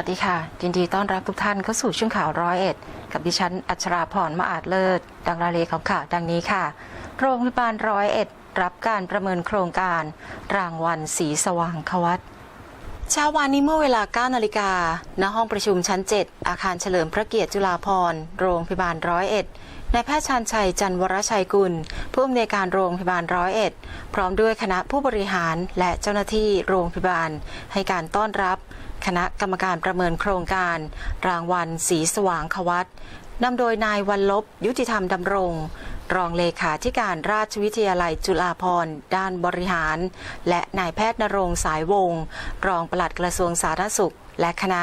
วัสดีค่ะ ยินดีต้อนรับทุกท่านเข้าสู่ช่วงข่าวร้อยเอ็ด กับดิฉันอัชราพรมาอาจเลิศ ดังรายละเอียดของข่าวดังนี้ค่ะ โรงพยาบาลร้อยเอ็ด รับการประเมินโครงการ รางวัลสีสว่างควัตเช้าวันนี้เมื่อเวลา 9 นาฬิกา ณ ห้องประชุมชั้น 7 อาคารเฉลิมพระเกียรติจุฬาภรณ์ โรงพยาบาลร้อยเอ็ดนายแพทย์ชาญชัยจันวรชัยกุล ผู้อำนวยการโรงพยาบาลร้อยเอ็ด พร้อมด้วยคณะผู้บริหารและเจ้าหน้าที่โรงพยาบาล ให้การต้อนรับ คณะกรรมการประเมินโครงการ รางวัลสีสว่างควัตนำโดยนายวันลบ ยุติธรรมดำรง รองเลขาธิการราชวิทยาลัยจุฬาภรณ์ด้านบริหาร และนายแพทย์นรงสายวงศ์รองปลัดกระทรวงสาธารณสุข และคณะ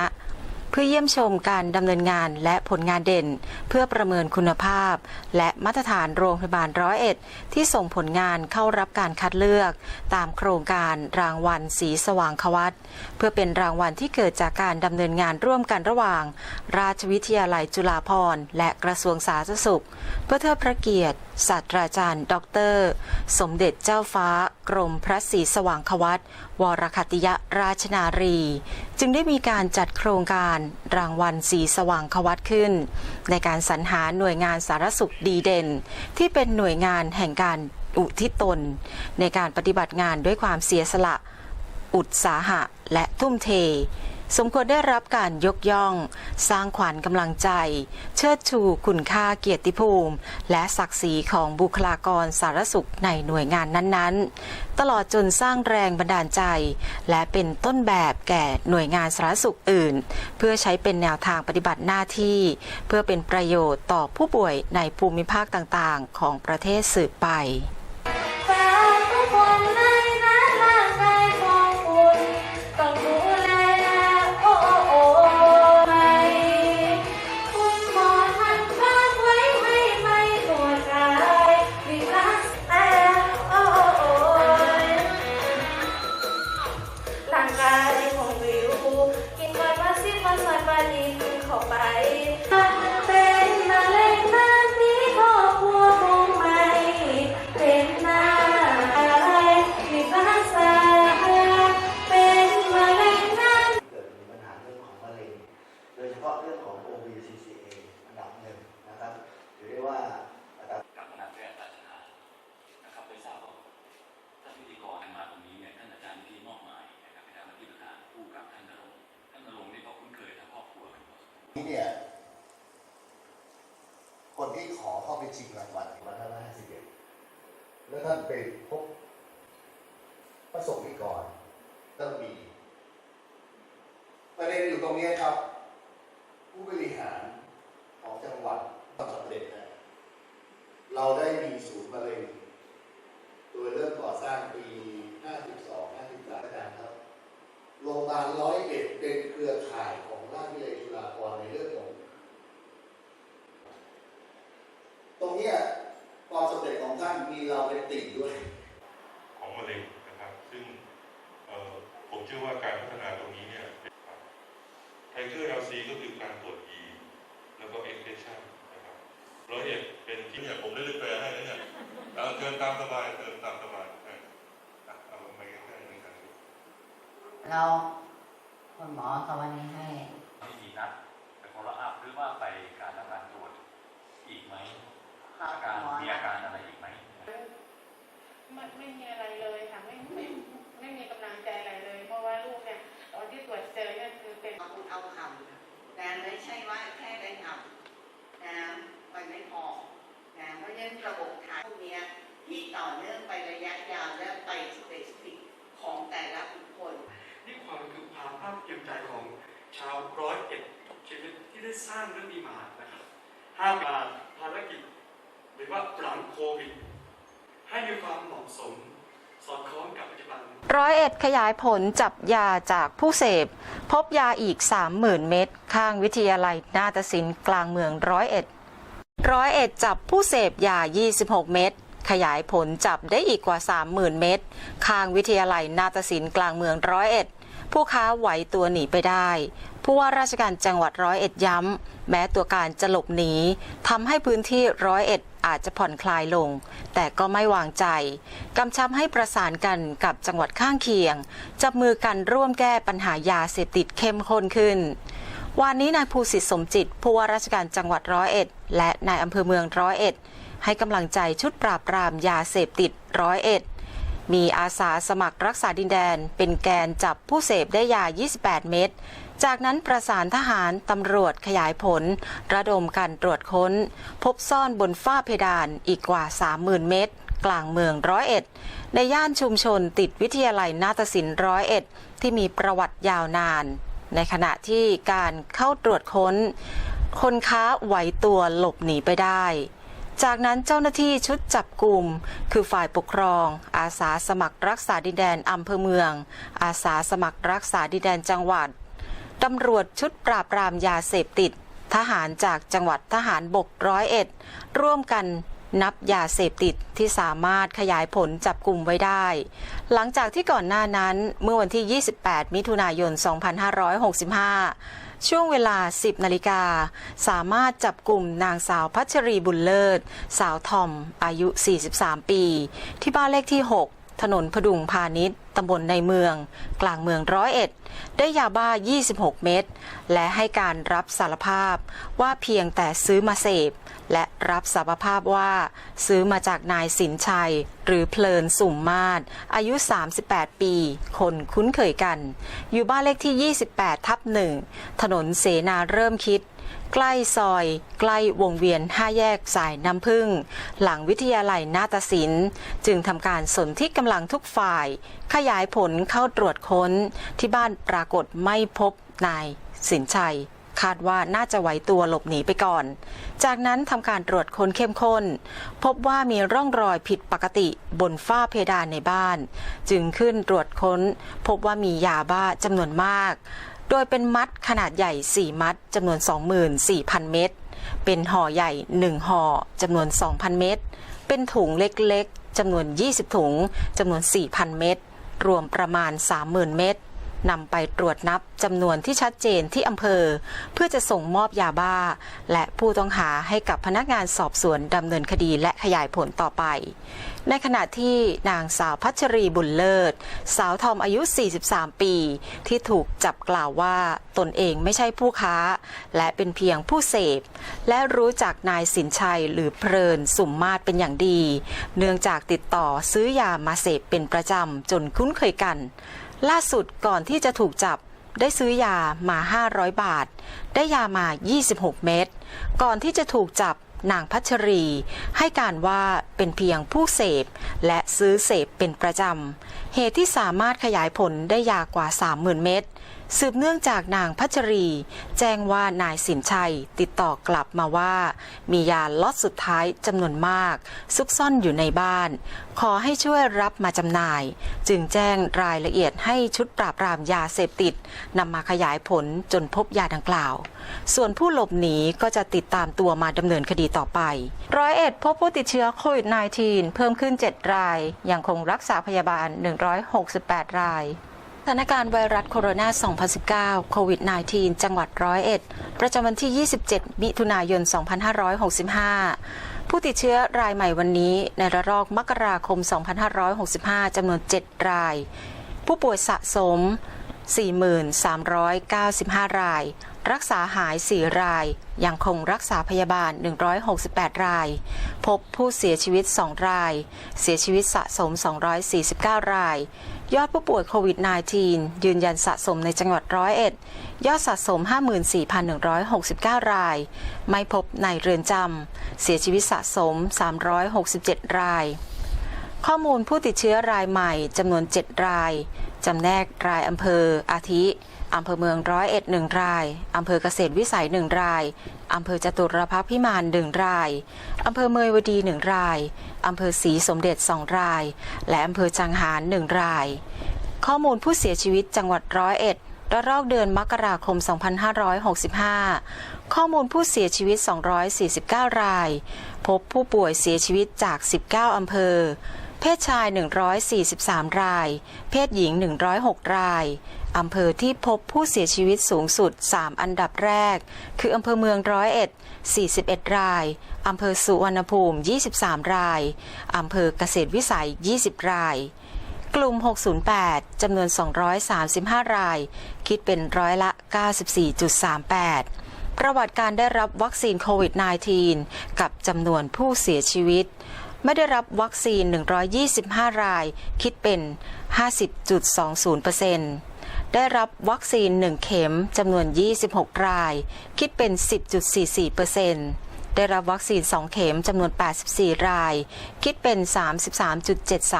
เพื่อเยี่ยมชมการดำเนินงานและผลงานเด่น เพื่อประเมินคุณภาพ และมาตรฐานโรงพยาบาลร้อยเอ็ดที่ส่งผลงานเข้ารับการคัดเลือก ตามโครงการรางวัลสีสว่างควัตเพื่อเป็นรางวัลที่เกิดจากการดำเนินงานร่วมกันระหว่าง ราชวิทยาลัยจุฬาภรณ์และกระทรวงสาธารณสุข เพื่อเทิดพระเกียรติศาสตราจารย์ ดร สมเด็จเจ้าฟ้า กรมพระศรีสว่างควัตวรคติยราชนารี จึงได้มีการจัดโครงการรางวัลสีสว่างควัตขึ้น ในการสรรหาหน่วยงานสารสุขดีเด่น ที่เป็นหน่วยงานแห่งการอุทิศตน ในการปฏิบัติงานด้วยความเสียสละ อุตสาหะ และทุ่มเท สมควรได้รับการยกย่อง สร้างขวัญกำลังใจ เชิดชูคุณค่าเกียรติภูมิ และศักดิ์ศรีของบุคลากรสารสุขในหน่วยงานนั้นๆ ตลอดจนสร้างแรงบันดาลใจ และเป็นต้นแบบแก่หน่วยงานสารสุขอื่น เพื่อใช้เป็นแนวทางปฏิบัติหน้าที่ เพื่อเป็นประโยชน์ต่อผู้ป่วยในภูมิภาคต่างๆ ของประเทศสืบไป ที่ขอเข้าไปชิงรางวัลวันที่551แล้วท่านไปพบพระสงฆ์นิกรต้องมีประเด็นอยู่ตรงนี้ครับ ผู้บริหารของจังหวัดต้องสำเร็จนะเราได้มีศูนย์มะเร็งโดยเริ่มก่อสร้างปี 52 53อาจารย์ครับโรงพยาบาลร้อยเอ็ดเป็นเครือข่ายของราชวิทยาลัยจุฬาภรณ์ในเรื่องของ ตรงเนี้ยความสำเร็จของท่านมีเราเป็นติ่งด้วย ของมะเร็งนะครับ ซึ่งเอ่อผมเชื่อว่าการพัฒนาตรงนี้เนี่ยไทเกอร์ LC ก็คือการตรวจ E แล้วก็ extension นะครับร้อยเอ็ดเป็นที่เนี่ยผมได้เลือกแปลให้นะเนี่ยเอาเชิญตามสบายเชิญตามสบายอะอะเอาไปใกล้ๆนะครับ เราคุณหมอสวันนี้ให้ไม่มีนัดไปฟอลล์อัพหรือว่าไปการทำงานตรวจอีกไหมครับอาการหมอมีอาการอะไรอีกไหมไม่ไม่มีอะไรเลยค่ะไม่ไม่ไม่มีกำลังใจอะไรเลย เพราะว่าลูกเนี่ยตอนที่ตรวจเจอเนี่ยคือเป็นเอาเอาคำแต่ไม่ใช่ว่าแค่ได้คำนะมันไม่พอนะเพราะฉะนั้นระบบฐานพวกเนี้ยที่ต่อเนื่องไประยะยาวและไปสเปซิฟิกของแต่ละบุคคล นี่ความคือความภาคเพียรใจของชาวร้อยเอ็ดทุกชีวิตที่ได้สร้างเรื่องนี้มานะครับห้ามการภารกิจหรือว่าหลังโควิดให้มีความเหมาะสมสอดคล้องกับปัจจุบันร้อยเอ็ดขยายผลจับยาจากผู้เสพ พบยาอีก 30,000 เม็ดข้างวิทยาลัยนาฏศิลป์กลางเมืองร้อยเอ็ดร้อยเอ็ดจับผู้เสพยา 26 เม็ด ขยายผลจับได้อีกกว่า 30,000 เม็ดข้างวิทยาลัยนาฏศิลป์กลางเมืองร้อยเอ็ด ผู้ค้าไหวตัวหนีไปได้ ผู้ว่าราชการจังหวัดร้อยเอ็ดย้ำ แม้ตัวการจะหลบหนีทำให้พื้นที่ร้อยเอ็ดอาจจะผ่อนคลายลง แต่ก็ไม่วางใจ กำชับให้ประสานกันกับจังหวัดข้างเคียง จับมือกันร่วมแก้ปัญหายาเสพติดเข้มข้นขึ้นวันนี้นายภูสิทธิ์สมจิตผู้ว่าราชการจังหวัดร้อยเอ็ด และนายอำเภอเมืองร้อยเอ็ด ให้กำลังใจชุดปราบปรามยาเสพติดร้อยเอ็ดมีอาสาสมัครรักษาดินแดน เป็นแกนจับผู้เสพได้ยา 28 เม็ด จากนั้นประสานทหารตำรวจขยายผล ระดมการตรวจค้น พบซ่อนบนฝ้าเพดานอีกกว่า 30,000 เม็ดกลางเมืองร้อยเอ็ด ในย่านชุมชนติดวิทยาลัยนาฏศิลป์ร้อยเอ็ด ที่มีประวัติยาวนาน ในขณะที่การเข้าตรวจค้น คนค้าไหวตัวหลบหนีไปได้ จากนั้นเจ้าหน้าที่ชุดจับกลุ่ม คือฝ่ายปกครอง อาสาสมัครรักษาดินแดนอำเภอเมือง อาสาสมัครรักษาดินแดนจังหวัดตำรวจชุดปราบปรามยาเสพติด ทหารจากจังหวัดทหารบกร้อยเอ็ดร่วมกันนับยาเสพติดที่สามารถขยายผลจับกลุ่มไว้ได้ หลังจากที่ก่อนหน้านั้นเมื่อวันที่ 28 มิถุนายน 2565 ช่วงเวลา 10นาฬิกาสามารถจับกลุ่มนางสาวพัชรีบุญเลิศ สาวทอม อายุ 43 ปี ที่บ้านเลขที่ 6 ถนนพดุงพาณิชย์ตำบลในเมือง กลางเมืองร้อยเอ็ด ได้ยาบ้า 26 เม็ด และให้การรับสารภาพว่าเพียงแต่ซื้อมาเสพ และรับสารภาพว่า ซื้อมาจากนายสินชัย หรือเพลินสุ่มมาศอายุ 38 ปี คนคุ้นเคยกัน อยู่บ้านเลขที่ 28 ทับหนึ่ง ถนนเสนาเริ่มคิด ใกล้ซอย ใกล้วงเวียนห้าแยกสายน้ำพึ่ง หลังวิทยาลัยนาฏศิลป์ จึงทำการสนที่กำลังทุกฝ่าย ขยายผลเข้าตรวจค้น ที่บ้านปรากฏไม่พบนายสินชัย คาดว่าน่าจะไหวตัวหลบหนีไปก่อน จากนั้นทำการตรวจค้นเข้มข้น พบว่ามีร่องรอยผิดปกติบนฝ้าเพดานในบ้าน จึงขึ้นตรวจค้น พบว่ามียาบ้าจำนวนมาก โดยเป็นมัดขนาดใหญ่ 4 มัดจำนวน 24,000 เม็ด เป็นห่อใหญ่ 1 ห่อจำนวน 2,000 เม็ด เป็นถุงเล็กๆจำนวน 20 ถุงจำนวน 4,000 เม็ด รวมประมาณ 30,000 เม็ด นำไปตรวจนับจำนวนที่ชัดเจนที่อำเภอ เพื่อจะส่งมอบยาบ้า และผู้ต้องหาให้กับพนักงานสอบสวนดำเนินคดีและขยายผลต่อไป ในขณะที่นางสาวพัชรีบุญเลิศ สาวทอมอายุ 43 ปี ที่ถูกจับกล่าวว่าตนเองไม่ใช่ผู้ค้า และเป็นเพียงผู้เสพ และรู้จักนายสินชัยหรือเพลินสุ่มมาศเป็นอย่างดี เนื่องจากติดต่อซื้อยามาเสพเป็นประจำจนคุ้นเคยกัน ล่าสุดก่อนที่จะถูกจับได้ซื้อยามา 500 บาท ได้ยามา 26 เม็ด ก่อนที่จะถูกจับนางพัชรี ให้การว่าเป็นเพียงผู้เสพ และซื้อเสพเป็นประจำ เหตุที่สามารถขยายผลได้ยากว่า 30,000 เม็ด สืบเนื่องจากนางพัชรี แจ้งว่านายสินชัยติดต่อกลับมาว่า มียาล็อตสุดท้ายจำนวนมาก ซุกซ่อนอยู่ในบ้านขอให้ช่วยรับมาจำหน่าย จึงแจ้งรายละเอียดให้ชุดปราบปรามยาเสพติดนำมาขยายผลจนพบยาดังกล่าว ส่วนผู้หลบหนีก็จะติดตามตัวมาดำเนินคดีต่อไป ร้อยเอ็ดพบผู้ติดเชื้อโควิด -19 เพิ่มขึ้น 7 ราย ยังคงรักษาพยาบาล 168 รายสถานการณ์ไวรัสโคโรนา 2019 โควิด -19 จังหวัดร้อยเอ็ด ประจำวันที่ 27 มิถุนายน 2565 ผู้ติดเชื้อรายใหม่วันนี้ในระลอกมกราคม 2565 จำนวน 7 ราย ผู้ป่วยสะสม 4,395 ราย รักษาหาย 4 ราย ยังคงรักษาพยาบาล 168 ราย พบผู้เสียชีวิต 2 ราย เสียชีวิตสะสม 249 ราย ยอดผู้ป่วยโควิด -19 ยืนยันสะสมในจังหวัดร้อยเอ็ดยอดสะสม 54,169 ราย ไม่พบในเรือนจำ เสียชีวิตสะสม 367 ราย ข้อมูลผู้ติดเชื้อรายใหม่จำนวน 7 ราย จำแนกรายอำเภออาทิ อำเภอเมืองร้อยเอ็ดหนึ่งราย อำเภอเกษตรวิสัยหนึ่งราย อำเภอจตุรพักพิมานหนึ่งราย อำเภอเมยวดีหนึ่งราย อำเภอศรีสมเด็จสองราย และอำเภอจังหารหนึ่งราย ข้อมูลผู้เสียชีวิตจังหวัดร้อยเอ็ดระลอกเดือนมกราคม 2565 ข้อมูลผู้เสียชีวิต 249 ราย พบผู้ป่วยเสียชีวิตจาก 19 อำเภอ เพศชาย 143 ราย เพศหญิง 106 ราย อำเภอที่พบผู้เสียชีวิตสูงสุด 3 อันดับแรก คืออำเภอเมืองร้อยเอ็ด 41 ราย อำเภอสุวรรณภูมิ 23 ราย อำเภอเกษตรวิสัย 20 ราย กลุ่ม 608 จำนวน 235 ราย คิดเป็นร้อยละ 94.38ประวัติการได้รับวัคซีนโควิด -19 กับจำนวนผู้เสียชีวิต ไม่ได้รับวัคซีน 125 ราย คิดเป็น 50.20% ได้รับวัคซีน 1 เข็มจำนวน 26 ราย คิดเป็น 10.44%ได้รับวัคซีน 2 เข็มจำนวน 84 ราย คิดเป็น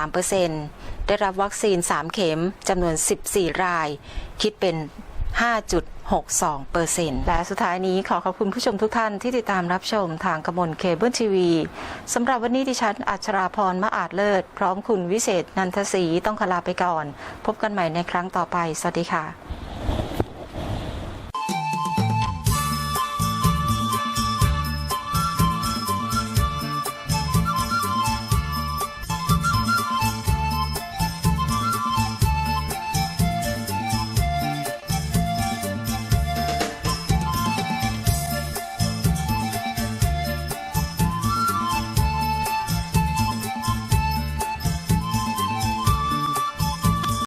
33.73%ได้รับวัคซีน 3 เข็มจำนวน 14 ราย คิดเป็น 5.62%และสุดท้ายนี้ขอขอบคุณผู้ชมทุกท่านที่ติดตามรับชมทางกมลเคเบิลทีวีสำหรับวันนี้ดิฉันอัชราพรมาอาจเลิศ พร้อมคุณวิเศษ นันทศรีต้องขลาไปก่อน พบกันใหม่ในครั้งต่อไป สวัสดีค่ะ